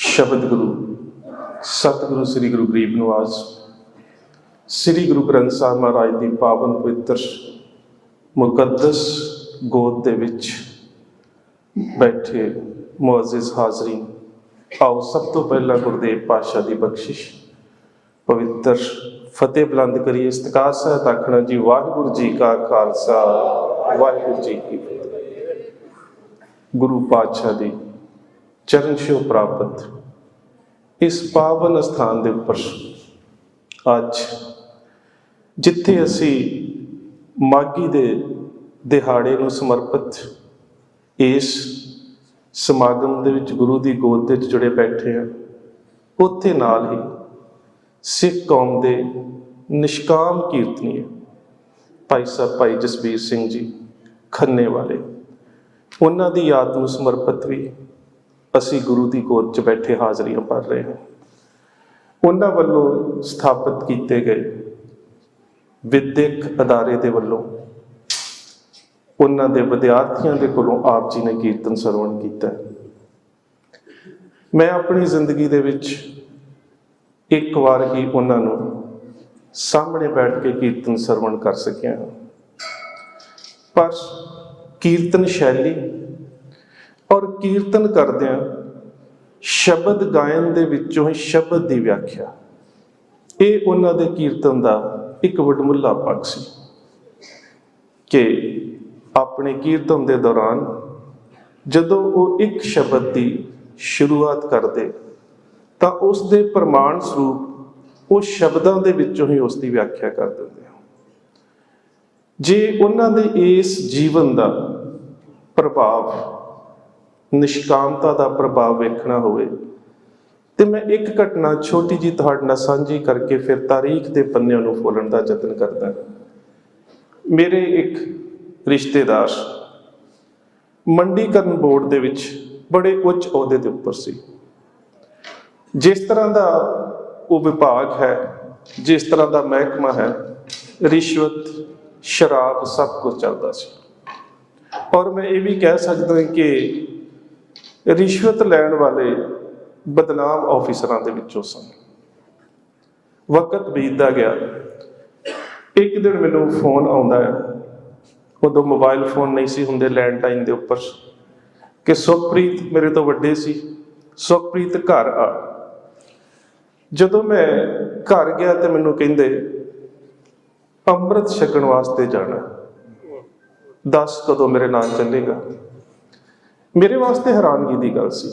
ਸ਼ਬਦ ਗੁਰੂ, ਸਤਿਗੁਰੂ ਸ੍ਰੀ ਗੁਰੂ ਗਰੀਬ ਨਿਵਾਸ, ਸ੍ਰੀ ਗੁਰੂ ਗ੍ਰੰਥ ਸਾਹਿਬ ਮਹਾਰਾਜ ਦੀ ਪਾਵਨ ਪਵਿੱਤਰ ਮੁਕੱਦਸ ਗੋਦ ਦੇ ਵਿੱਚ ਬੈਠੇ ਮੁਅੱਜ਼ਿਜ਼ ਹਾਜ਼ਰੀਨ, ਆਓ ਸਭ ਤੋਂ ਪਹਿਲਾਂ ਗੁਰਦੇਵ ਪਾਤਸ਼ਾਹ ਦੀ ਬਖਸ਼ਿਸ਼, ਪਵਿੱਤਰ ਫਤਿਹ ਬੁਲੰਦ ਕਰੀਏ ਇਸਤਕਾਸ ਹੈ ਆਖਣਾ ਜੀ, ਵਾਹਿਗੁਰੂ ਜੀ ਕਾ ਖਾਲਸਾ, ਵਾਹਿਗੁਰੂ ਜੀ ਕੀ ਫਤਿਹ। ਗੁਰੂ ਪਾਤਸ਼ਾਹ ਦੀ ਚਰਨ ਛੋਹ ਪ੍ਰਾਪਤ। ਇਸ ਪਾਵਨ ਸਥਾਨ ਦੇ ਉੱਪਰ ਅੱਜ ਜਿੱਥੇ ਅਸੀਂ ਮਾਗੀ ਦੇ ਦਿਹਾੜੇ ਨੂੰ ਸਮਰਪਿਤ ਇਸ ਸਮਾਗਮ ਦੇ ਵਿੱਚ ਗੁਰੂ ਦੀ ਗੋਦ ਦੇ ਵਿੱਚ ਜੁੜੇ ਬੈਠੇ ਆ ਉੱਥੇ ਨਾਲ ਹੀ ਸਿੱਖ ਕੌਮ ਦੇ ਨਿਸ਼ਕਾਮ ਕੀਰਤਨੀ ਭਾਈ ਸਾਹਿਬ, ਭਾਈ ਜਸਬੀਰ ਸਿੰਘ ਜੀ ਖੰਨੇ ਵਾਲੇ, ਉਹਨਾਂ ਦੀ ਯਾਦ ਨੂੰ ਸਮਰਪਿਤ ਵੀ ਅਸੀਂ ਗੁਰੂ ਦੀ ਗੋਦ 'ਚ ਬੈਠੇ ਹਾਜ਼ਰੀਆਂ ਭਰ ਰਹੇ ਹਾਂ। ਉਹਨਾਂ ਵੱਲੋਂ ਸਥਾਪਿਤ ਕੀਤੇ ਗਏ ਵਿਦਿਅਕ ਅਦਾਰੇ ਦੇ ਵੱਲੋਂ ਉਹਨਾਂ ਦੇ ਵਿਦਿਆਰਥੀਆਂ ਦੇ ਕੋਲੋਂ ਆਪ ਜੀ ਨੇ ਕੀਰਤਨ ਸਰਵਣ ਕੀਤਾ। ਮੈਂ ਆਪਣੀ ਜ਼ਿੰਦਗੀ ਦੇ ਵਿੱਚ ਇੱਕ ਵਾਰ ਹੀ ਉਹਨਾਂ ਨੂੰ ਸਾਹਮਣੇ ਬੈਠ ਕੇ ਕੀਰਤਨ ਸਰਵਣ ਕਰ ਸਕਿਆ। ਹਾਂ ਪਰ ਕੀਰਤਨ ਸ਼ੈਲੀ ਔਰ ਕੀਰਤਨ ਕਰਦਿਆਂ ਸ਼ਬਦ ਗਾਇਨ ਦੇ ਵਿੱਚੋਂ ਹੀ ਸ਼ਬਦ ਦੀ ਵਿਆਖਿਆ। ਇਹ ਉਹਨਾਂ ਦੇ ਕੀਰਤਨ ਦਾ ਇੱਕ ਵਡਮੁੱਲਾ ਪੱਖ ਸੀ ਕਿ ਆਪਣੇ ਕੀਰਤਨ ਦੇ ਦੌਰਾਨ ਜਦੋਂ ਉਹ ਇੱਕ ਸ਼ਬਦ ਦੀ ਸ਼ੁਰੂਆਤ ਕਰਦੇ, ਤਾਂ ਉਸ ਦੇ ਪ੍ਰਮਾਣ ਸਰੂਪ ਉਹ ਸ਼ਬਦਾਂ ਦੇ ਵਿੱਚੋਂ ਹੀ ਉਸ ਦੀ ਵਿਆਖਿਆ ਕਰ ਦਿੰਦੇ ਹਨ। ਜੇ ਉਹਨਾਂ ਦੇ ਇਸ ਜੀਵਨ ਦਾ ਪ੍ਰਭਾਵ ਨਿਸ਼ਕਾਮਤਾ ਦਾ ਪ੍ਰਭਾਵ ਵੇਖਣਾ ਹੋਵੇ। ਤੇ ਮੈਂ ਇੱਕ ਘਟਨਾ ਛੋਟੀ ਜੀ ਤੁਹਾਡੇ ਨਾਲ ਸਾਂਝੀ ਕਰਕੇ ਫਿਰ ਤਾਰੀਖ ਦੇ ਪੰਨਿਆਂ ਨੂੰ ਫੋਲਣ ਦਾ ਯਤਨ ਕਰਦਾ ਮੇਰੇ ਇੱਕ ਰਿਸ਼ਤੇਦਾਰ ਮੰਡੀਕਰਨ ਬੋਰਡ ਦੇ ਵਿੱਚ ਬੜੇ ਉੱਚ ਅਹੁਦੇ ਦੇ ਉੱਪਰ ਸੀ। ਜਿਸ ਤਰ੍ਹਾਂ ਦਾ ਉਹ ਵਿਭਾਗ ਹੈ, ਜਿਸ ਤਰ੍ਹਾਂ ਦਾ ਮਹਿਕਮਾ ਹੈ, ਰਿਸ਼ਵਤ, ਸ਼ਰਾਬ ਸਭ ਕੁਝ ਚੱਲਦਾ ਸੀ। ਔਰ ਮੈਂ ਇਹ ਵੀ ਕਹਿ ਸਕਦਾ ਕਿ ਰਿਸ਼ਵਤ ਲੈਣ ਵਾਲੇ ਬਦਨਾਮ ਆਫੀਸਰਾਂ ਦੇ ਵਿੱਚੋਂ ਸਨ। ਵਕਤ ਬੀਤਦਾ ਗਿਆ। ਇੱਕ ਦਿਨ ਮੈਨੂੰ ਫੋਨ ਆਉਂਦਾ ਹੈ। ਉਦੋਂ ਮੋਬਾਈਲ ਫੋਨ ਨਹੀਂ ਸੀ ਹੁੰਦੇ ਲੈਂਡਲਾਈਨ ਦੇ ਉੱਪਰ। ਕਿ ਸੁਖਪ੍ਰੀਤ ਮੇਰੇ ਤੋਂ ਵੱਡੇ ਸੀ। ਸੁਖਪ੍ਰੀਤ ਘਰ ਆ। ਜਦੋਂ ਮੈਂ ਘਰ ਗਿਆ ਤੇ ਮੈਨੂੰ ਕਹਿੰਦੇ, ਅੰਮ੍ਰਿਤ ਛਕਣ ਵਾਸਤੇ ਜਾਣਾ। ਦੱਸ ਕਦੋਂ ਮੇਰੇ ਨਾਲ ਚੱਲੇਗਾ? ਮੇਰੇ ਵਾਸਤੇ ਹੈਰਾਨਗੀ ਦੀ ਗੱਲ ਸੀ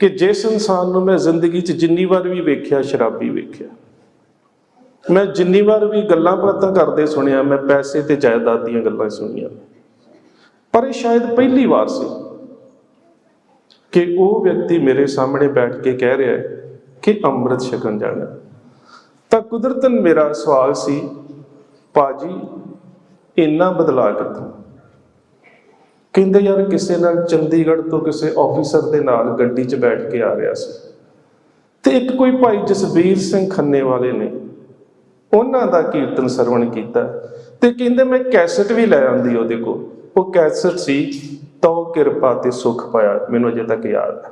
ਕਿ ਜਿਸ ਇਨਸਾਨ ਨੂੰ ਮੈਂ ਜ਼ਿੰਦਗੀ 'ਚ ਜਿੰਨੀ ਵਾਰ ਵੀ ਵੇਖਿਆ, ਸ਼ਰਾਬੀ ਵੇਖਿਆ, ਮੈਂ ਜਿੰਨੀ ਵਾਰ ਵੀ ਗੱਲਾਂ ਬਾਤਾਂ ਕਰਦੇ ਸੁਣਿਆ, ਮੈਂ ਪੈਸੇ ਤੇ ਜਾਇਦਾਦ ਦੀਆਂ ਗੱਲਾਂ ਸੁਣੀਆਂ। ਪਰ ਇਹ ਸ਼ਾਇਦ ਪਹਿਲੀ ਵਾਰ ਸੀ ਕਿ ਉਹ ਵਿਅਕਤੀ ਮੇਰੇ ਸਾਹਮਣੇ ਬੈਠ ਕੇ ਕਹਿ ਰਿਹਾ ਹੈ ਕਿ ਅੰਮ੍ਰਿਤ ਛਕਣ ਜਾਣਾ ਤਾਂ ਕੁਦਰਤਨ ਮੇਰਾ ਸਵਾਲ ਸੀ ਪਾਜੀ ਇੰਨਾ ਬਦਲਾ ਕਿੱਥੋਂ? ਕਹਿੰਦੇ ਯਾਰ ਕਿਸੇ ਨਾਲ ਚੰਡੀਗੜ੍ਹ ਤੋਂ ਕਿਸੇ ਆਫੀਸਰ ਦੇ ਨਾਲ ਗੱਡੀ 'ਚ ਬੈਠ ਕੇ ਆ ਰਿਹਾ ਸੀ। ਤੇ ਇੱਕ ਕੋਈ ਭਾਈ ਜਸਬੀਰ ਸਿੰਘ ਖੰਨੇ ਵਾਲੇ ਨੇ, ਉਹਨਾਂ ਦਾ ਕੀਰਤਨ ਸਰਵਣ ਕੀਤਾ। ਤੇ ਕਹਿੰਦੇ ਮੈਂ ਕੈਸਟ ਵੀ ਲੈ ਆਂਦੀ ਉਹਦੇ ਕੋਲ। ਉਹ ਕੈਸਟ ਸੀ, ਤੋ ਕਿਰਪਾ ਤੇ ਸੁਖ ਪਾਇਆ, ਮੈਨੂੰ ਅਜੇ ਤੱਕ ਯਾਦ ਹੈ।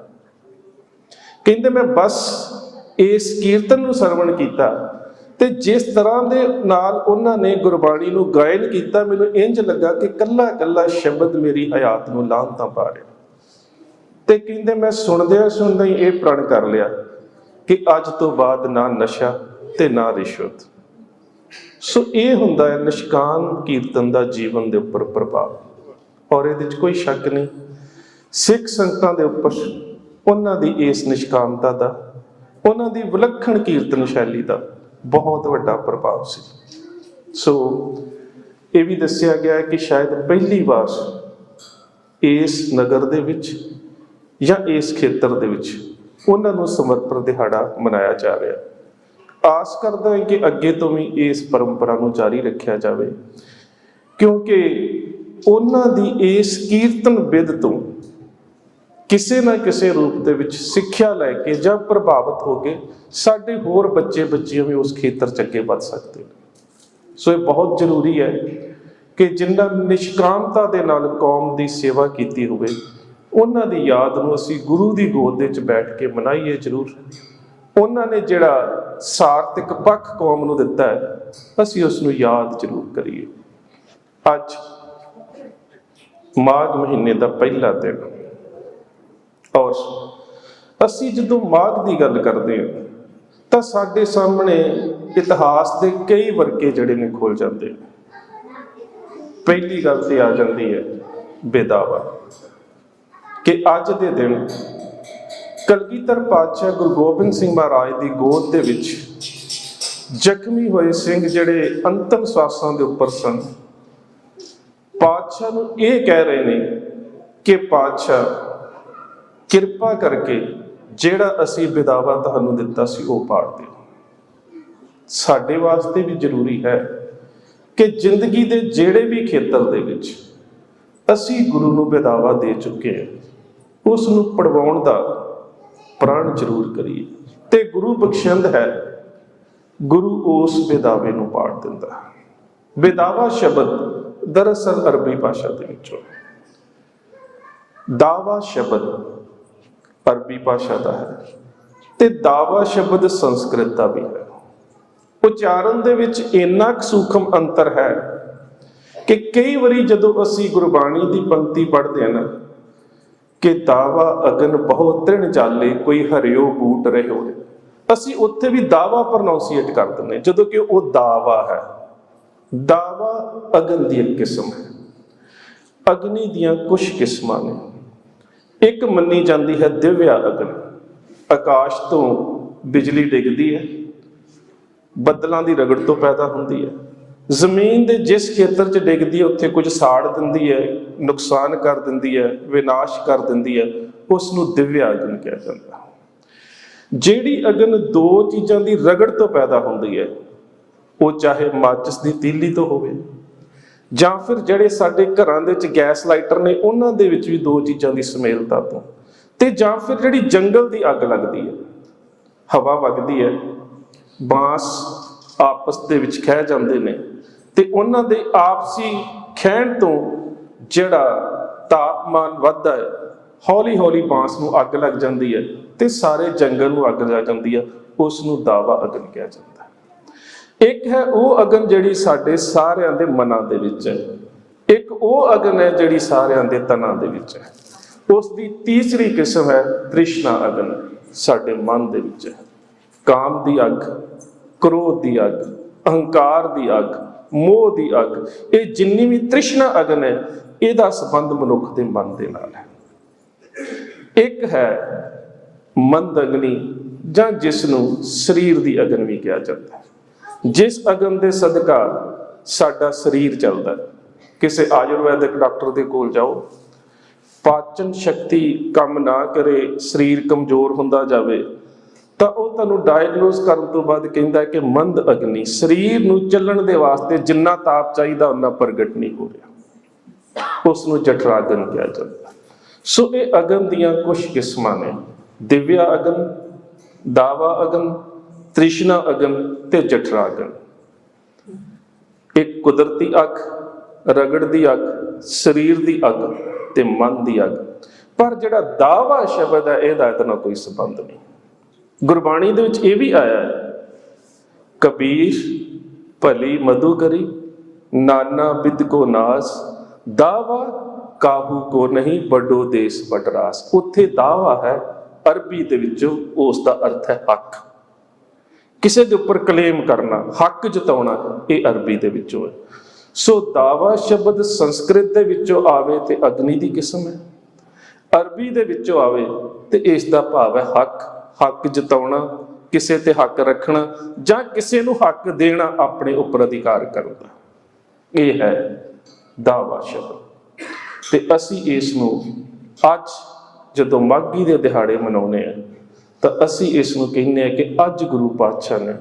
ਕਹਿੰਦੇ ਮੈਂ ਬਸ ਇਸ ਕੀਰਤਨ ਨੂੰ ਸਰਵਣ ਕੀਤਾ। ਤੇ ਜਿਸ ਤਰ੍ਹਾਂ ਦੇ ਨਾਲ ਉਹਨਾਂ ਨੇ ਗੁਰਬਾਣੀ ਨੂੰ ਗਾਇਨ ਕੀਤਾ, ਮੈਨੂੰ ਇੰਜ ਲੱਗਾ ਕਿ ਕੱਲਾ ਕੱਲਾ ਸ਼ਬਦ ਮੇਰੀ ਹਯਾਤ ਨੂੰ ਲਾਂਘਤਾ ਪਾ ਰਿਹਾ। ਤੇ ਕਹਿੰਦੇ, ਮੈਂ ਸੁਣਦਿਆਂ ਸੁਣਦਿਆਂ ਹੀ ਇਹ ਪ੍ਰਣ ਕਰ ਲਿਆ ਕਿ ਅੱਜ ਤੋਂ ਬਾਅਦ ਨਾ ਨਸ਼ਾ ਤੇ ਨਾ ਰਿਸ਼ਵਤ। ਸੋ ਇਹ ਹੁੰਦਾ ਹੈ ਨਿਸ਼ਕਾਮ ਕੀਰਤਨ ਦਾ ਜੀਵਨ ਦੇ ਉੱਪਰ ਪ੍ਰਭਾਵ। ਔਰ ਇਹਦੇ ਵਿੱਚ ਕੋਈ ਸ਼ੱਕ ਨਹੀਂ, ਸਿੱਖ ਸੰਗਤਾਂ ਦੇ ਉੱਪਰ ਉਹਨਾਂ ਦੀ ਇਸ ਨਿਸ਼ਕਾਮਤਾ ਦਾ, ਉਹਨਾਂ ਦੀ ਵਿਲੱਖਣ ਕੀਰਤਨ ਸ਼ੈਲੀ ਦਾ ਬਹੁਤ ਵੱਡਾ ਪ੍ਰਭਾਵ ਸੀ। ਸੋ ਇਹ ਵੀ ਦੱਸਿਆ ਗਿਆ ਹੈ ਕਿ ਸ਼ਾਇਦ ਪਹਿਲੀ ਵਾਰ ਇਸ ਨਗਰ ਦੇ ਵਿੱਚ ਜਾਂ ਇਸ ਖੇਤਰ ਦੇ ਵਿੱਚ ਉਹਨਾਂ ਨੂੰ ਸਮਰਪਣ ਦਿਹਾੜਾ ਮਨਾਇਆ ਜਾ ਰਿਹਾ ਆਸ ਕਰਦਾ ਹਾਂ ਕਿ ਅੱਗੇ ਤੋਂ ਵੀ ਇਸ ਪਰੰਪਰਾ ਨੂੰ ਜਾਰੀ ਰੱਖਿਆ ਜਾਵੇ, ਕਿਉਂਕਿ ਉਹਨਾਂ ਦੀ ਇਸ ਕੀਰਤਨ ਵਿਦ ਤੋਂ ਕਿਸੇ ਨਾ ਕਿਸੇ ਰੂਪ ਦੇ ਵਿੱਚ ਸਿੱਖਿਆ ਲੈ ਕੇ ਜਾਂ ਪ੍ਰਭਾਵਿਤ ਹੋ ਕੇ ਸਾਡੇ ਹੋਰ ਬੱਚੇ ਬੱਚੀਆਂ ਵੀ ਉਸ ਖੇਤਰ ਚ ਅੱਗੇ ਵੱਧ ਸਕਦੇ ਨੇ। ਸੋ ਇਹ ਬਹੁਤ ਜ਼ਰੂਰੀ ਹੈ ਕਿ ਜਿਨ੍ਹਾਂ ਨਿਸ਼ਕਾਮਤਾ ਦੇ ਨਾਲ ਕੌਮ ਦੀ ਸੇਵਾ ਕੀਤੀ ਹੋਵੇ, ਉਹਨਾਂ ਦੀ ਯਾਦ ਨੂੰ ਅਸੀਂ ਗੁਰੂ ਦੀ ਗੋਦ ਦੇ ਵਿੱਚ ਬੈਠ ਕੇ ਮਨਾਈਏ ਜ਼ਰੂਰ। ਉਹਨਾਂ ਨੇ ਜਿਹੜਾ ਸਾਰਥਿਕ ਪੱਖ ਕੌਮ ਨੂੰ ਦਿੱਤਾ ਹੈ, ਅਸੀਂ ਉਸ ਨੂੰ ਯਾਦ ਜ਼ਰੂਰ ਕਰੀਏ। ਅੱਜ ਮਾਘ ਮਹੀਨੇ ਦਾ ਪਹਿਲਾ ਦਿਨ। ਔਰ ਅਸੀਂ ਜਦੋਂ ਮਾਘ ਦੀ ਗੱਲ ਕਰਦੇ ਹਾਂ, ਤਾਂ ਸਾਡੇ ਸਾਹਮਣੇ ਇਤਿਹਾਸ ਦੇ ਕਈ ਵਰਕੇ ਜਿਹੜੇ ਨੇ ਖੁੱਲ ਜਾਂਦੇ ਨੇ। ਪਹਿਲੀ ਗੱਲ ਤੇ ਆ ਜਾਂਦੀ ਹੈ ਬੇਦਾਵਾ ਕਿ ਅੱਜ ਦੇ ਦਿਨ ਕਲਗੀਧਰ ਪਾਤਸ਼ਾਹ ਗੁਰੂ ਗੋਬਿੰਦ ਸਿੰਘ ਮਹਾਰਾਜ ਦੀ ਗੋਦ ਦੇ ਵਿੱਚ ਜ਼ਖਮੀ ਹੋਏ ਸਿੰਘ ਜਿਹੜੇ ਅੰਤਮ ਸਵਾਸਾਂ ਦੇ ਉੱਪਰ ਸਨ, ਪਾਤਸ਼ਾਹ ਨੂੰ ਇਹ ਕਹਿ ਰਹੇ ਨੇ ਕਿ ਪਾਤਸ਼ਾਹ ਕਿਰਪਾ ਕਰਕੇ ਜਿਹੜਾ ਅਸੀਂ ਵਿਦਾਵਾ ਤੁਹਾਨੂੰ ਦਿੱਤਾ ਸੀ ਉਹ ਪਾੜ ਦਿਓ। ਸਾਡੇ ਵਾਸਤੇ ਵੀ ਜ਼ਰੂਰੀ ਹੈ ਕਿ ਜ਼ਿੰਦਗੀ ਦੇ ਜਿਹੜੇ ਵੀ ਖੇਤਰ ਦੇ ਵਿੱਚ ਅਸੀਂ ਗੁਰੂ ਨੂੰ ਵਿਦਾਵਾ ਦੇ ਚੁੱਕੇ ਹਾਂ ਉਸ ਨੂੰ ਪੜਵਾਉਣ ਦਾ ਪ੍ਰਣ ਜ਼ਰੂਰ ਕਰੀਏ। ਤੇ ਗੁਰੂ ਬਖਸ਼ਿੰਦ ਹੈ, ਗੁਰੂ ਉਸ ਵਿਦਾਵੇ ਨੂੰ ਪਾੜ ਦਿੰਦਾ ਹੈ। ਵਿਦਾਵਾ ਸ਼ਬਦ ਦਰਅਸਲ ਅਰਬੀ ਭਾਸ਼ਾ ਦੇ ਵਿੱਚੋਂ ਦਾਵਾ ਸ਼ਬਦ ਅਰਬੀ ਭਾਸ਼ਾ ਦਾ ਹੈ। ਤੇ ਦਾਵਾ ਸ਼ਬਦ ਸੰਸਕ੍ਰਿਤ ਦਾ ਵੀ ਹੈ। ਉਚਾਰਨ ਦੇ ਵਿੱਚ ਇੰਨਾ ਕੁ ਸੂਖਮ ਅੰਤਰ ਹੈ ਕਿ ਕਈ ਵਾਰੀ ਜਦੋਂ ਅਸੀਂ ਗੁਰਬਾਣੀ ਦੀ ਪੰਕਤੀ ਪੜ੍ਹਦੇ ਹਾਂ ਨਾ, ਕਿ ਦਾਵਾ ਅਗਨ ਬਹੁ ਤ੍ਰਿਣ ਜਾਲੇ, ਕੋਈ ਹਰਿਓ ਬੂਟ ਰਹੇ ਹੋਏ ਅਸੀਂ ਉੱਥੇ ਵੀ ਦਾਵਾ ਪ੍ਰੋਨਾਂਸੀਏਟ ਕਰ ਦਿੰਦੇ ਜਦੋਂ ਕਿ ਉਹ ਦਾਵਾ ਹੈ। ਦਾਵਾ ਅਗਨ ਦੀ ਇੱਕ ਕਿਸਮ ਹੈ। ਅਗਨੀ ਦੀਆਂ ਕੁਝ ਕਿਸਮਾਂ ਨੇ। ਇੱਕ ਮੰਨੀ ਜਾਂਦੀ ਹੈ ਦਿਵਿਆ ਅਗਨ। ਆਕਾਸ਼ ਤੋਂ ਬਿਜਲੀ ਡਿੱਗਦੀ ਹੈ। ਬੱਦਲਾਂ ਦੀ ਰਗੜ ਤੋਂ ਪੈਦਾ ਹੁੰਦੀ ਹੈ। ਜ਼ਮੀਨ ਦੇ ਜਿਸ ਖੇਤਰ 'ਚ ਡਿੱਗਦੀ ਹੈ, ਉੱਥੇ ਕੁਝ ਸਾੜ ਦਿੰਦੀ ਹੈ, ਨੁਕਸਾਨ ਕਰ ਦਿੰਦੀ ਹੈ, ਵਿਨਾਸ਼ ਕਰ ਦਿੰਦੀ ਹੈ ਉਸ ਨੂੰ ਦਿਵਿਆ ਅਗਨ ਕਿਹਾ ਜਾਂਦਾ ਜਿਹੜੀ ਅਗਨ ਦੋ ਚੀਜ਼ਾਂ ਦੀ ਰਗੜ ਤੋਂ ਪੈਦਾ ਹੁੰਦੀ ਹੈ, ਉਹ ਚਾਹੇ ਮਾਚਿਸ ਦੀ ਤੀਲੀ ਤੋਂ ਹੋਵੇ ਜਾਂ ਫਿਰ ਜਿਹੜੇ ਸਾਡੇ ਘਰਾਂ ਦੇ ਵਿੱਚ ਗੈਸ ਲਾਈਟਰ ਨੇ, ਉਹਨਾਂ ਦੇ ਵਿੱਚ ਵੀ ਦੋ ਚੀਜ਼ਾਂ ਦੀ ਸਮੇਲਤਾ ਤੋਂ। ਤੇ ਜਾਂ ਫਿਰ ਜਿਹੜੀ ਜੰਗਲ ਦੀ ਅੱਗ ਲੱਗਦੀ ਹੈ, ਹਵਾ ਵਗਦੀ ਹੈ, ਬਾਂਸ ਆਪਸ ਦੇ ਵਿੱਚ ਖਹਿ ਜਾਂਦੇ ਨੇ, ਤੇ ਉਹਨਾਂ ਦੇ ਆਪਸੀ ਖਹਿਣ ਤੋਂ ਜਿਹੜਾ ਤਾਪਮਾਨ ਵੱਧਦਾ ਹੈ ਹੌਲੀ ਹੌਲੀ ਬਾਂਸ ਨੂੰ ਅੱਗ ਲੱਗ ਜਾਂਦੀ ਹੈ ਤੇ ਸਾਰੇ ਜੰਗਲ ਨੂੰ ਅੱਗ ਲੱਗ ਜਾਂਦੀ ਹੈ ਉਸ ਨੂੰ ਦਾਵਾ ਅਗਨ ਕਿਹਾ ਜਾਂਦਾ ਇੱਕ ਹੈ ਉਹ ਅਗਨ ਜਿਹੜੀ ਸਾਡੇ ਸਾਰਿਆਂ ਦੇ ਮਨਾਂ ਦੇ ਵਿੱਚ ਹੈ। ਇੱਕ ਉਹ ਅਗਨ ਹੈ ਜਿਹੜੀ ਸਾਰਿਆਂ ਦੇ ਤਨਾਂ ਦੇ ਵਿੱਚ ਹੈ। ਉਸ ਦੀ ਤੀਸਰੀ ਕਿਸਮ ਹੈ ਤ੍ਰਿਸ਼ਨਾ ਅਗਨ, ਸਾਡੇ ਮਨ ਦੇ ਵਿੱਚ ਹੈ। ਕਾਮ ਦੀ ਅੱਗ, ਕ੍ਰੋਧ ਦੀ ਅੱਗ, ਅਹੰਕਾਰ ਦੀ ਅੱਗ, ਮੋਹ ਦੀ ਅੱਗ, ਇਹ ਜਿੰਨੀ ਵੀ ਤ੍ਰਿਸ਼ਨਾ ਅਗਨ ਹੈ, ਇਹਦਾ ਸੰਬੰਧ ਮਨੁੱਖ ਦੇ ਮਨ ਦੇ ਨਾਲ ਹੈ। ਇੱਕ ਹੈ ਮੰਦ ਅਗਨੀ ਜਾਂ ਜਿਸ ਨੂੰ ਸਰੀਰ ਦੀ ਅਗਨ ਵੀ ਕਿਹਾ ਜਾਂਦਾ ਹੈ। ਜਿਸ ਅਗਨ ਦੇ ਸਦਕਾ ਸਾਡਾ ਸਰੀਰ ਚੱਲਦਾ ਕਿਸੇ ਆਯੁਰਵੈਦਿਕ ਡਾਕਟਰ ਦੇ ਕੋਲ ਜਾਓ। ਪਾਚਨ ਸ਼ਕਤੀ ਕੰਮ ਨਾ ਕਰੇ, ਸਰੀਰ ਕਮਜ਼ੋਰ ਹੁੰਦਾ ਜਾਵੇ, ਤਾਂ ਉਹ ਤੁਹਾਨੂੰ ਡਾਇਗਨੋਸ ਕਰਨ ਤੋਂ ਬਾਅਦ ਕਹਿੰਦਾ ਕਿ ਮੰਦ ਅਗਨੀ, ਸਰੀਰ ਨੂੰ ਚੱਲਣ ਦੇ ਵਾਸਤੇ ਜਿੰਨਾ ਤਾਪ ਚਾਹੀਦਾ ਉਹਨਾਂ ਪ੍ਰਗਟ ਨਹੀਂ ਹੋ ਰਿਹਾ। ਉਸ ਨੂੰ ਜਠਰਾਗਨ ਕਿਹਾ ਜਾਂਦਾ ਸੋ ਇਹ ਅਗਨ ਦੀਆਂ ਕੁਝ ਕਿਸਮਾਂ ਨੇ। ਦਿਵਿਆ ਅਗਨ ਦਾਵਾ ਅਗਨ ਤ੍ਰਿਸ਼ਨਾ ਅਗਨ ਤੇ ਜਠਰਾਗਨ ਇੱਕ ਕੁਦਰਤੀ ਅੱਖ, ਰਗੜ ਦੀ ਅੱਖ, ਸਰੀਰ ਦੀ ਅੱਖ ਤੇ ਮਨ ਦੀ ਅੱਗ ਪਰ ਜਿਹੜਾ ਦਾਵਾ ਸ਼ਬਦ ਹੈ, ਇਹਦਾ ਇਹਦੇ ਨਾਲ ਕੋਈ ਸੰਬੰਧ ਨਹੀਂ। ਗੁਰਬਾਣੀ ਦੇ ਵਿੱਚ ਇਹ ਵੀ ਆਇਆ ਹੈ, ਕਬੀਰ ਭਲੀ ਮਧੂ ਕਰੀ ਨਾਨਾ ਬਿਦ ਕੋ ਨਾਸ, ਦਾਵਾ ਕਾਹੂ ਕੋ ਨਹੀਂ, ਵੱਡੋ ਦੇਸ ਬਟਰਾਸ ਉੱਥੇ ਦਾਵਾ ਹੈ, ਅਰਬੀ ਦੇ ਵਿੱਚੋਂ ਉਸ ਦਾ ਅਰਥ ਹੈ ਅੱਖ। ਕਿਸੇ ਦੇ ਉੱਪਰ ਕਲੇਮ ਕਰਨਾ, ਹੱਕ ਜਤਾਉਣਾ, ਇਹ ਅਰਬੀ ਦੇ ਵਿੱਚੋਂ ਹੈ। ਸੋ ਦਾਵਾ ਸ਼ਬਦ ਸੰਸਕ੍ਰਿਤ ਦੇ ਵਿੱਚੋਂ ਆਵੇ ਤੇ ਅਗਨੀ ਦੀ ਕਿਸਮ ਹੈ। ਅਰਬੀ ਦੇ ਵਿੱਚੋਂ ਆਵੇ ਤੇ ਇਸ ਦਾ ਭਾਵ ਹੈ ਹੱਕ ਹੱਕ ਜਤਾਉਣਾ, ਕਿਸੇ ਤੇ ਹੱਕ ਰੱਖਣਾ ਜਾਂ ਕਿਸੇ ਨੂੰ ਹੱਕ ਦੇਣਾ ਆਪਣੇ ਉੱਪਰ ਅਧਿਕਾਰ ਕਰਨ। ਇਹ ਹੈ ਦਾਵਾ ਸ਼ਬਦ। ਤੇ ਅਸੀਂ ਇਸ ਨੂੰ ਅੱਜ ਜਦੋਂ ਮਾਘੀ ਦੇ ਦਿਹਾੜੇ ਮਨਾਉਂਦੇ ਆ ਤਾਂ ਅਸੀਂ ਇਸ ਨੂੰ ਕਹਿੰਦੇ ਆ ਕਿ ਅੱਜ ਗੁਰੂ ਪਾਤਸ਼ਾਹ ਨੇ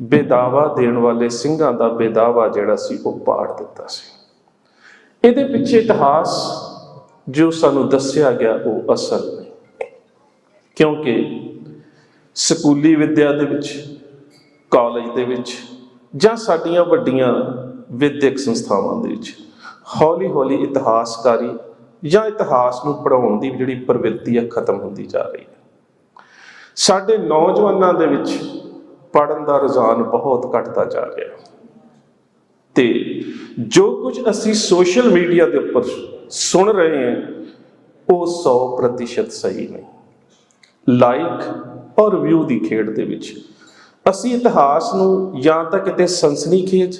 ਬੇਦਾਵਾ ਦੇਣ ਵਾਲੇ ਸਿੰਘਾਂ ਦਾ ਬੇਦਾਵਾ ਜਿਹੜਾ ਸੀ, ਉਹ ਪਾੜ ਦਿੱਤਾ ਸੀ। ਇਹਦੇ ਪਿੱਛੇ ਇਤਿਹਾਸ ਜੋ ਸਾਨੂੰ ਦੱਸਿਆ ਗਿਆ, ਉਹ ਅਸਲ ਨਹੀਂ। ਕਿਉਂਕਿ ਸਕੂਲੀ ਵਿੱਦਿਆ ਦੇ ਵਿੱਚ, ਕਾਲਜ ਦੇ ਵਿੱਚ ਜਾਂ ਸਾਡੀਆਂ ਵੱਡੀਆਂ ਵਿਦਿਅਕ ਸੰਸਥਾਵਾਂ ਦੇ ਵਿੱਚ ਹੌਲੀ ਹੌਲੀ ਇਤਿਹਾਸਕਾਰੀ ਜਾਂ ਇਤਿਹਾਸ ਨੂੰ ਪੜਾਉਣ ਦੀ ਜਿਹੜੀ ਪ੍ਰਵਿਰਤੀ ਹੈ ਖਤਮ ਹੁੰਦੀ ਜਾ ਰਹੀ ਹੈ। ਸਾਡੇ ਨੌਜਵਾਨਾਂ ਦੇ ਵਿੱਚ ਪੜਨ ਦਾ ਰੁਝਾਨ ਬਹੁਤ ਘਟਦਾ ਜਾ ਰਿਹਾ। ਹੈ ਤੇ ਜੋ ਕੁਝ ਅਸੀਂ ਸੋਸ਼ਲ ਮੀਡੀਆ ਦੇ ਉੱਪਰ ਸੁਣ ਰਹੇ ਹਾਂ, ਉਹ 100% ਸਹੀ ਨਹੀਂ। ਲਾਈਕ ਔਰ ਵਿਊ ਦੀ ਖੇਡ ਦੇ ਵਿੱਚ ਅਸੀਂ ਇਤਿਹਾਸ ਨੂੰ ਜਾਂ ਤਾਂ ਕਿਤੇ ਸੰਸਨੀ ਖੇਜ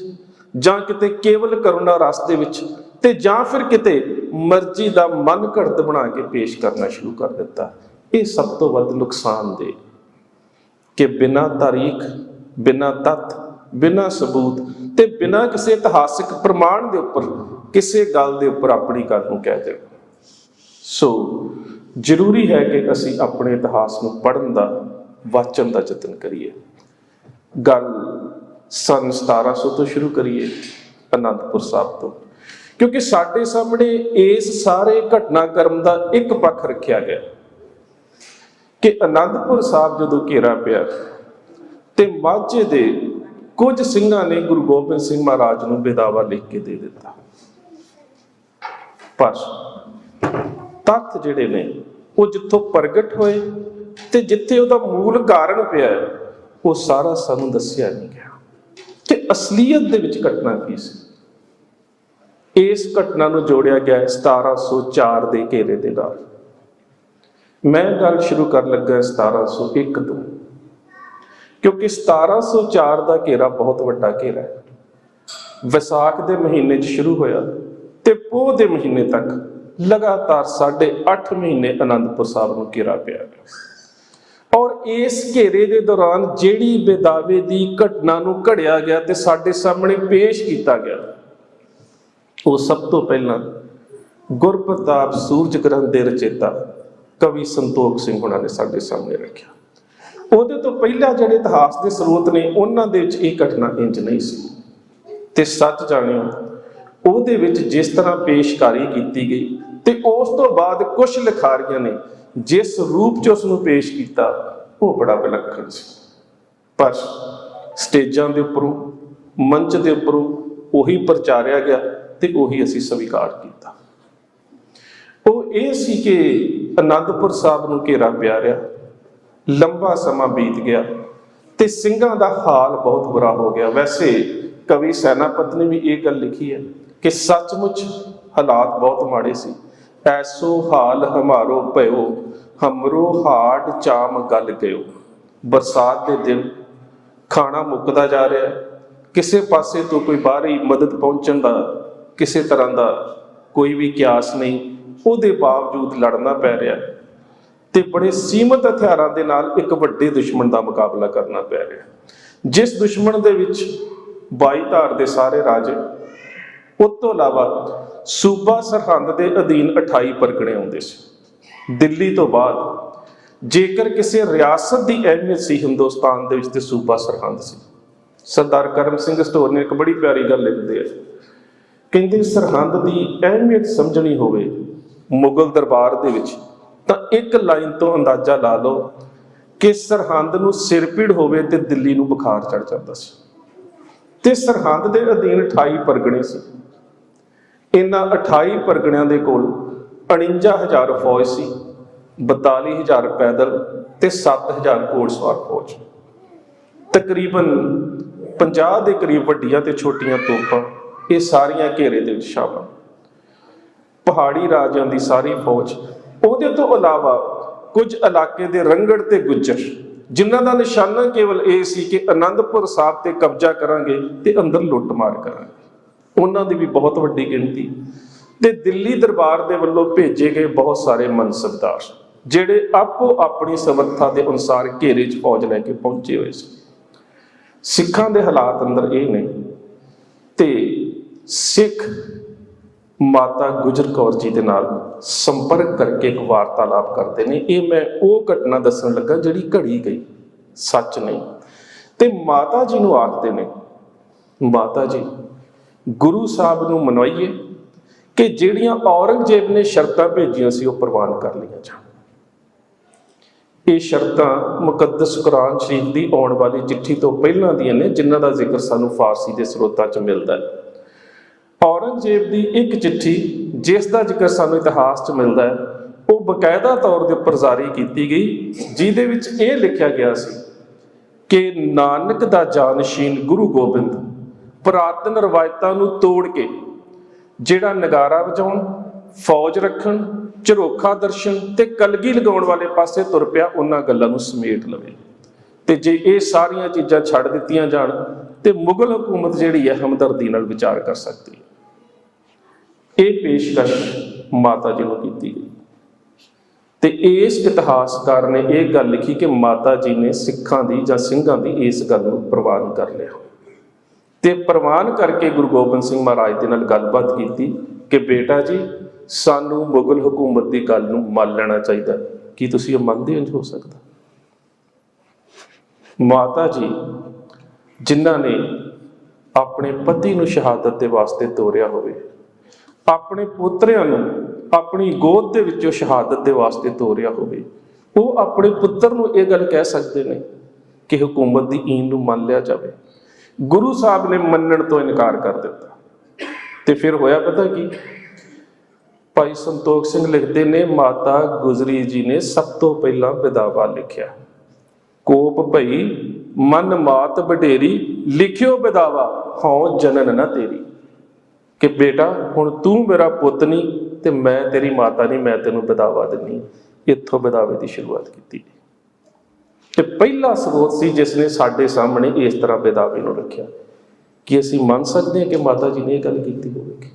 ਜਾਂ ਕਿਤੇ ਕੇਵਲ ਕਰੁਣਾ ਰਸ ਦੇ ਵਿੱਚ ਤੇ ਜਾਂ ਫਿਰ ਕਿਤੇ ਮਰਜ਼ੀ ਦਾ ਮਨ ਘੜਤ ਬਣਾ ਕੇ ਪੇਸ਼ ਕਰਨਾ ਸ਼ੁਰੂ ਕਰ ਦਿੱਤਾ। ਇਹ ਸਭ ਤੋਂ ਵੱਧ ਨੁਕਸਾਨ ਦੇ ਕਿ ਬਿਨਾਂ ਤਾਰੀਖ, ਬਿਨਾਂ ਤੱਥ, ਬਿਨਾਂ ਸਬੂਤ ਤੇ ਬਿਨਾਂ ਕਿਸੇ ਇਤਿਹਾਸਿਕ ਪ੍ਰਮਾਣ ਦੇ ਉੱਪਰ ਕਿਸੇ ਗੱਲ ਦੇ ਉੱਪਰ ਆਪਣੀ ਗੱਲ ਨੂੰ ਕਹਿ ਦੇਣਾ ਸੋ ਜ਼ਰੂਰੀ ਹੈ ਕਿ ਅਸੀਂ ਆਪਣੇ ਇਤਿਹਾਸ ਨੂੰ ਪੜ੍ਹਨ ਦਾ ਵਾਚਣ ਦਾ ਯਤਨ ਕਰੀਏ। ਗੱਲ ਸਨ 1700 ਤੋਂ ਸ਼ੁਰੂ ਕਰੀਏ, ਅਨੰਦਪੁਰ ਸਾਹਿਬ ਤੋਂ। ਕਿਉਂਕਿ ਸਾਡੇ ਸਾਹਮਣੇ ਇਸ ਸਾਰੇ ਘਟਨਾਕ੍ਰਮ ਦਾ ਇੱਕ ਪੱਖ ਰੱਖਿਆ ਗਿਆ। ਕਿ ਅਨੰਦਪੁਰ ਸਾਹਿਬ ਜਦੋਂ ਘੇਰਾ ਪਿਆ ਤੇ ਮਾਝੇ ਦੇ ਕੁਝ ਸਿੰਘਾਂ ਨੇ ਗੁਰੂ ਗੋਬਿੰਦ ਸਿੰਘ ਮਹਾਰਾਜ ਨੂੰ ਬੇਦਾਵਾ ਲਿਖ ਕੇ ਦੇ ਦਿੱਤਾ। ਪਰ ਤੱਥ ਜਿਹੜੇ ਨੇ, ਉਹ ਜਿੱਥੋਂ ਪ੍ਰਗਟ ਹੋਏ ਤੇ ਜਿੱਥੇ ਉਹਦਾ ਮੂਲ ਕਾਰਨ ਪਿਆ, ਉਹ ਸਾਰਾ ਸਾਨੂੰ ਦੱਸਿਆ ਨਹੀਂ ਗਿਆ। ਕਿ ਅਸਲੀਅਤ ਦੇ ਵਿੱਚ ਘਟਨਾ ਕੀ ਸੀ? ਇਸ ਘਟਨਾ ਨੂੰ ਜੋੜਿਆ ਗਿਆ ਹੈ 1704 ਦੇ ਘੇਰੇ ਦੇ ਨਾਲ। ਮੈਂ ਗੱਲ ਸ਼ੁਰੂ ਕਰਨ ਲੱਗਾ 1701 ਤੋਂ। ਕਿਉਂਕਿ 1704 ਦਾ ਘੇਰਾ ਬਹੁਤ ਵੱਡਾ ਘੇਰਾ ਹੈ। ਵਿਸਾਖ ਦੇ ਮਹੀਨੇ 'ਚ ਸ਼ੁਰੂ ਹੋਇਆ ਤੇ ਪੋਹ ਦੇ ਮਹੀਨੇ ਤੱਕ ਲਗਾਤਾਰ 8.5 ਮਹੀਨੇ ਅਨੰਦਪੁਰ ਸਾਹਿਬ ਨੂੰ ਘੇਰਾ ਪਿਆ ਔਰ ਇਸ ਘੇਰੇ ਦੇ ਦੌਰਾਨ ਜਿਹੜੀ ਬੇਦਾਵੇ ਦੀ ਘਟਨਾ ਨੂੰ ਘੜਿਆ ਗਿਆ ਤੇ ਸਾਡੇ ਸਾਹਮਣੇ ਪੇਸ਼ ਕੀਤਾ ਗਿਆ, ਉਹ ਸਭ ਤੋਂ ਪਹਿਲਾਂ ਗੁਰਪ੍ਰਤਾਪ ਸੂਰਜ ਗ੍ਰੰਥ ਦੇ ਰਚੇਤਾ ਕਵੀ ਸੰਤੋਖ ਸਿੰਘ ਹੁਣਾਂ ਨੇ ਸਾਡੇ ਸਾਹਮਣੇ ਰੱਖਿਆ। ਉਹਦੇ ਤੋਂ ਪਹਿਲਾਂ ਜਿਹੜੇ ਇਤਿਹਾਸ ਦੇ ਸਰੋਤ ਨੇ, ਉਹਨਾਂ ਦੇ ਵਿੱਚ ਇਹ ਘਟਨਾ ਇੰਜ ਨਹੀਂ ਸੀ। ਤੇ ਸੱਚ ਜਾਣਿਓ, ਉਹਦੇ ਵਿੱਚ ਜਿਸ ਤਰ੍ਹਾਂ ਪੇਸ਼ਕਾਰੀ ਕੀਤੀ ਗਈ ਤੇ ਉਸ ਤੋਂ ਬਾਅਦ ਕੁਝ ਲਿਖਾਰੀਆਂ ਨੇ ਜਿਸ ਰੂਪ 'ਚ ਉਸ ਨੂੰ ਪੇਸ਼ ਕੀਤਾ, ਉਹ ਬੜਾ ਵਿਲੱਖਣ ਸੀ। ਪਰ ਸਟੇਜਾਂ ਦੇ ਉੱਪਰੋਂ, ਮੰਚ ਦੇ ਉੱਪਰੋਂ ਉਹੀ ਪ੍ਰਚਾਰਿਆ ਗਿਆ ਤੇ ਉਹੀ ਅਸੀਂ ਸਵੀਕਾਰ ਕੀਤਾ। ਇਹ ਸੀ ਕਿ ਅਨੰਦਪੁਰ ਸਾਹਿਬ ਨੂੰ ਘੇਰਾ ਪਿਆ ਰਿਹਾ ਲੰਬਾ ਸਮਾਂ ਬੀਤ ਗਿਆ ਤੇ ਸਿੰਘਾਂ ਦਾ ਹਾਲ ਬਹੁਤ ਬੁਰਾ ਹੋ ਗਿਆ। ਵੈਸੇ ਕਵੀ ਸੈਨਾਪਤ ਨੇ ਵੀ ਇਹ ਗੱਲ ਲਿਖੀ ਹੈ ਕਿ ਸੱਚਮੁੱਚ ਹਾਲਾਤ ਬਹੁਤ ਮਾੜੇ ਸੀ। ਐਸੋ ਹਾਲ ਹਮਾਰੋ ਭਇਓ, ਹਮਰੋ ਹਾੜ ਚਾਮ ਗੱਲ ਗਇਓ। ਬਰਸਾਤ ਦੇ ਦਿਨ ਖਾਣਾ ਮੁੱਕਦਾ ਜਾ ਰਿਹਾ ਕਿਸੇ ਪਾਸੇ ਤੋਂ ਕੋਈ ਬਾਹਰੀ ਮਦਦ ਪਹੁੰਚਣ ਦਾ, ਕਿਸੇ ਤਰ੍ਹਾਂ ਦਾ ਕੋਈ ਵੀ ਕਿਆਸ ਨਹੀਂ। ਉਹਦੇ ਬਾਵਜੂਦ ਲੜਨਾ ਪੈ ਰਿਹਾ ਤੇ ਬੜੇ ਸੀਮਤ ਹਥਿਆਰਾਂ ਦੇ ਨਾਲ ਇੱਕ ਵੱਡੇ ਦੁਸ਼ਮਣ ਦਾ ਮੁਕਾਬਲਾ ਕਰਨਾ ਪੈ ਰਿਹਾ ਜਿਸ ਦੁਸ਼ਮਣ ਦੇ ਵਿੱਚ 22 ਧਾਰ ਦੇ ਸਾਰੇ ਰਾਜੇ, ਉਸ ਤੋਂ ਇਲਾਵਾ ਸੂਬਾ ਸਰਹੰਦ ਦੇ ਅਧੀਨ 28 ਪਰਗਣੇ ਆਉਂਦੇ ਸੀ। ਦਿੱਲੀ ਤੋਂ ਬਾਅਦ ਜੇਕਰ ਕਿਸੇ ਰਿਆਸਤ ਦੀ ਅਹਿਮੀਅਤ ਸੀ, ਹਿੰਦੁਸਤਾਨ ਦੇ ਵਿੱਚ ਤੇ ਸੂਬਾ ਸਰਹੰਦ ਸੀ। ਸਰਦਾਰ ਕਰਮ ਸਿੰਘ ਸਟੋਰ ਨੇ ਇੱਕ ਬੜੀ ਪਿਆਰੀ ਗੱਲ ਲਿਖਦੇ ਆ, ਕਹਿੰਦੇ ਸਰਹੰਦ ਦੀ ਅਹਿਮੀਅਤ ਸਮਝਣੀ ਹੋਵੇ ਮੁਗਲ ਦਰਬਾਰ ਦੇ ਵਿੱਚ। ਤਾਂ ਇੱਕ ਲਾਈਨ ਤੋਂ ਅੰਦਾਜ਼ਾ ਲਾ ਲਓ ਕਿ ਸਰਹੰਦ ਨੂੰ ਸਿਰਪੀੜ ਹੋਵੇ ਤੇ ਦਿੱਲੀ ਨੂੰ ਬੁਖਾਰ ਚੜ ਜਾਂਦਾ ਸੀ। ਤੇ ਸਰਹੰਦ ਦੇ ਅਧੀਨ 28 ਪਰਗਣੇ ਸੀ। ਇਹਨਾਂ 28 ਪਰਗਣਿਆਂ ਦੇ ਕੋਲ 49000 ਫੌਜ ਸੀ 42000 ਪੈਦਲ ਤੇ 7000 ਘੋੜਸਵਾਰ ਫੌਜ। ਤਕਰੀਬਨ 50 ਦੇ ਕਰੀਬ ਵੱਡੀਆਂ ਤੇ ਛੋਟੀਆਂ ਤੋਪਾਂ, ਇਹ ਸਾਰੀਆਂ ਘੇਰੇ ਦੇ ਵਿੱਚ ਸ਼ਾਮਲ ਪਹਾੜੀ ਰਾਜਾਂ ਦੀ ਸਾਰੀ ਫੌਜ, ਉਹਦੇ ਤੋਂ ਇਲਾਵਾ ਕੁਝ ਇਲਾਕੇ ਦੇ ਰੰਗੜ ਤੇ ਗੁੱਜਰ, ਜਿਨ੍ਹਾਂ ਦਾ ਨਿਸ਼ਾਨਾ ਕੇਵਲ ਇਹ ਸੀ ਕਿ ਆਨੰਦਪੁਰ ਸਾਹਿਬ ਤੇ ਕਬਜ਼ਾ ਕਰਾਂਗੇ ਤੇ ਅੰਦਰ ਲੁੱਟ ਕਰਾਂਗੇ। ਉਹਨਾਂ ਦੀ ਵੀ ਬਹੁਤ ਵੱਡੀ ਗਿਣਤੀ ਤੇ ਦਿੱਲੀ ਦਰਬਾਰ ਦੇ ਵੱਲੋਂ ਭੇਜੇ ਗਏ ਬਹੁਤ ਸਾਰੇ ਮਨਸਬਦਾਰ, ਜਿਹੜੇ ਆਪੋ ਆਪਣੀ ਸਮਰੱਥਾ ਦੇ ਅਨੁਸਾਰ ਘੇਰੇ 'ਚ ਫੌਜ ਲੈ ਕੇ ਪਹੁੰਚੇ ਹੋਏ ਸੀ। ਸਿੱਖਾਂ ਦੇ ਹਾਲਾਤ ਅੰਦਰ ਇਹ ਨੇ ਤੇ ਸਿੱਖ ਮਾਤਾ ਗੁਜਰ ਕੌਰ ਜੀ ਦੇ ਨਾਲ ਸੰਪਰਕ ਕਰਕੇ ਇੱਕ ਵਾਰਤਾਲਾਪ ਕਰਦੇ ਨੇ। ਇਹ ਮੈਂ ਉਹ ਘਟਨਾ ਦੱਸਣ ਲੱਗਾ ਜਿਹੜੀ ਘੜੀ ਗਈ। ਸੱਚ ਨਹੀਂ। ਤੇ ਮਾਤਾ ਜੀ ਨੂੰ ਆਖਦੇ ਨੇ, ਮਾਤਾ ਜੀ, ਗੁਰੂ ਸਾਹਿਬ ਨੂੰ ਮਨਵਾਈਏ ਕਿ ਜਿਹੜੀਆਂ ਔਰੰਗਜ਼ੇਬ ਨੇ ਸ਼ਰਤਾਂ ਭੇਜੀਆਂ ਸੀ ਉਹ ਪ੍ਰਵਾਨ ਕਰ ਲਈਆਂ ਜਾਣ। ਇਹ ਸ਼ਰਤਾਂ ਮੁਕੱਦਸ ਕੁਰਾਨ ਸ਼ਰੀਫ ਦੀ ਆਉਣ ਵਾਲੀ ਚਿੱਠੀ ਤੋਂ ਪਹਿਲਾਂ ਦੀਆਂ ਨੇ, ਜਿਨ੍ਹਾਂ ਦਾ ਜ਼ਿਕਰ ਸਾਨੂੰ ਫਾਰਸੀ ਦੇ ਸਰੋਤਾਂ 'ਚ ਮਿਲਦਾ ਹੈ। ਔਰੰਗਜ਼ੇਬ ਦੀ ਇੱਕ ਚਿੱਠੀ ਜਿਸ ਦਾ ਜ਼ਿਕਰ ਸਾਨੂੰ ਇਤਿਹਾਸ 'ਚ ਮਿਲਦਾ ਹੈ, ਉਹ ਬਕਾਇਦਾ ਤੌਰ ਦੇ ਉੱਪਰ ਜਾਰੀ ਕੀਤੀ ਗਈ, ਜਿਹਦੇ ਵਿੱਚ ਇਹ ਲਿਖਿਆ ਗਿਆ ਸੀ ਕਿ ਨਾਨਕ ਦਾ ਜਾਨਸ਼ੀਨ ਗੁਰੂ ਗੋਬਿੰਦ ਪੁਰਾਤਨ ਰਵਾਇਤਾਂ ਨੂੰ ਤੋੜ ਕੇ ਜਿਹੜਾ ਨਗਾਰਾ ਵਜਾਉਣ, ਫੌਜ ਰੱਖਣ, ਝਰੋਖਾ ਦਰਸ਼ਨ ਤੇ ਕਲਗੀ ਲਗਾਉਣ ਵਾਲੇ ਪਾਸੇ ਤੁਰ ਪਿਆ, ਉਹਨਾਂ ਗੱਲਾਂ ਨੂੰ ਸਮੇਟ ਲਵੇ। ਤੇ ਜੇ ਇਹ ਸਾਰੀਆਂ ਚੀਜ਼ਾਂ ਛੱਡ ਦਿੱਤੀਆਂ ਜਾਣ, ਤੇ ਮੁਗਲ ਹਕੂਮਤ ਜਿਹੜੀ ਹੈ ਹਮਦਰਦੀ ਨਾਲ ਵਿਚਾਰ ਕਰ ਸਕਦੀ ਹੈ। ਇਹ ਪੇਸ਼ਕਸ਼ ਮਾਤਾ ਜੀ ਨੂੰ ਕੀਤੀ ਗਈ। ਤੇ ਇਸ ਇਤਿਹਾਸਕਾਰ ਨੇ ਇਹ ਗੱਲ ਲਿਖੀ ਕਿ ਮਾਤਾ ਜੀ ਨੇ ਸਿੱਖਾਂ ਦੀ ਜਾਂ ਸਿੰਘਾਂ ਦੀ ਇਸ ਗੱਲ ਨੂੰ ਪ੍ਰਵਾਨ ਕਰ ਲਿਆ। ਤੇ ਪ੍ਰਵਾਨ ਕਰਕੇ ਗੁਰੂ ਗੋਬਿੰਦ ਸਿੰਘ ਮਹਾਰਾਜ ਦੇ ਨਾਲ ਗੱਲਬਾਤ ਕੀਤੀ ਕਿ ਬੇਟਾ ਜੀ, ਸਾਨੂੰ ਮੁਗਲ ਹਕੂਮਤ ਦੀ ਗੱਲ ਨੂੰ ਮੰਨ ਲੈਣਾ ਚਾਹੀਦਾ। ਕੀ ਤੁਸੀਂ ਇਹ ਮੰਨਦੇ ਹੋ ਹੋ ਸਕਦਾ? ਮਾਤਾ ਜੀ, ਜਿਨ੍ਹਾਂ ਨੇ ਆਪਣੇ ਪਤੀ ਨੂੰ ਸ਼ਹਾਦਤ ਦੇ ਵਾਸਤੇ ਤੋਰਿਆ ਹੋਵੇ ਆਪਣੇ ਪੁੱਤਰਿਆਂ ਨੂੰ ਆਪਣੀ ਗੋਦ ਦੇ ਵਿੱਚੋਂ ਸ਼ਹਾਦਤ ਦੇ ਵਾਸਤੇ ਤੋਰਿਆ ਹੋਵੇ। ਉਹ ਆਪਣੇ ਪੁੱਤਰ ਨੂੰ ਇਹ ਗੱਲ ਕਹਿ ਸਕਦੇ ਨੇ ਕਿ ਹਕੂਮਤ ਦੀ ਈਨ ਨੂੰ ਮੰਨ ਲਿਆ ਜਾਵੇ। ਗੁਰੂ ਸਾਹਿਬ ਨੇ ਮੰਨਣ ਤੋਂ ਇਨਕਾਰ ਕਰ ਦਿੱਤਾ। ਤੇ ਫਿਰ ਹੋਇਆ ਪਤਾ ਕੀ? ਭਾਈ ਸੰਤੋਖ ਸਿੰਘ ਲਿਖਦੇ ਨੇ, ਮਾਤਾ ਗੁਜਰੀ ਜੀ ਨੇ ਸਭ ਤੋਂ ਪਹਿਲਾਂ ਵਿਦਾਵਾ ਲਿਖਿਆ। ਕੋਪ ਭਈ, ਮਨ ਮਾਤ ਬਡੇਰੀ ਲਿਖਿਓ ਵਿਦਾਵਾ, ਹਉ ਜਨਨ ਨਾ ਤੇਰੀ। ਕਿ ਬੇਟਾ, ਹੁਣ ਤੂੰ ਮੇਰਾ ਪੁੱਤ ਨਹੀਂ ਤੇ ਮੈਂ ਤੇਰੀ ਮਾਤਾ ਨਹੀਂ ਮੈਂ ਤੈਨੂੰ ਵਿਦਾਵਾ ਦਿੰਨੀ। ਇੱਥੋਂ ਵਿਦਾਵੇ ਦੀ ਸ਼ੁਰੂਆਤ ਕੀਤੀ। ਤੇ ਪਹਿਲਾ ਸਰੋਤ ਸੀ ਜਿਸ ਨੇ ਸਾਡੇ ਸਾਹਮਣੇ ਇਸ ਤਰ੍ਹਾਂ ਵਿਦਾਵੇ ਨੂੰ ਰੱਖਿਆ ਕਿ ਅਸੀਂ ਮੰਨ ਸਕਦੇ ਹਾਂ ਕਿ ਮਾਤਾ ਜੀ ਨੇ ਇਹ ਗੱਲ ਕੀਤੀ ਹੋਵੇਗੀ।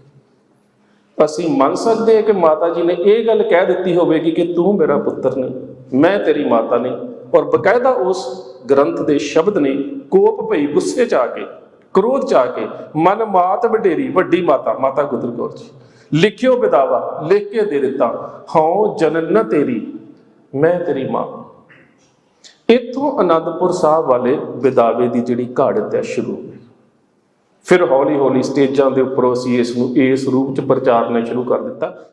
ਅਸੀਂ ਮੰਨ ਸਕਦੇ ਹਾਂ ਕਿ ਮਾਤਾ ਜੀ ਨੇ ਇਹ ਗੱਲ ਕਹਿ ਦਿੱਤੀ ਹੋਵੇਗੀ ਕਿ ਤੂੰ ਮੇਰਾ ਪੁੱਤਰ ਨਹੀਂ ਮੈਂ ਤੇਰੀ ਮਾਤਾ ਨਹੀਂ ਔਰ ਬਕਾਇਦਾ ਉਸ ਗ੍ਰੰਥ ਦੇ ਸ਼ਬਦ ਨੇ ਕੋਪ ਭਈ ਗੁੱਸੇ ਚ ਆ ਕੇ ਕ੍ਰੋਧ ਚ ਆ ਕੇ ਮਨ ਮਾਤ ਵਡੇਰੀ, ਵੱਡੀ ਮਾਤਾ ਮਾਤਾ ਗੁਜਰ ਕੌਰ ਜੀ, ਲਿਖਿਓ ਬਿਦਾਵਾ ਲਿਖ ਕੇ ਦੇ ਦਿੱਤਾ, ਹਉ ਜਨਨ ਨ ਤੇਰੀ, ਮੈਂ ਤੇਰੀ ਮਾਂ। ਇੱਥੋਂ ਅਨੰਦਪੁਰ ਸਾਹਿਬ ਵਾਲੇ ਬਿਦਾਵੇ ਦੀ ਜਿਹੜੀ ਘਾੜਤ ਹੈ ਸ਼ੁਰੂ ਹੋਈ। ਫਿਰ ਹੌਲੀ ਹੌਲੀ ਸਟੇਜਾਂ ਦੇ ਉੱਪਰ ਅਸੀਂ ਇਸ ਨੂੰ, ਇਸ ਰੂਪ ਚ ਪ੍ਰਚਾਰਨਾ ਸ਼ੁਰੂ ਕਰ ਦਿੱਤਾ।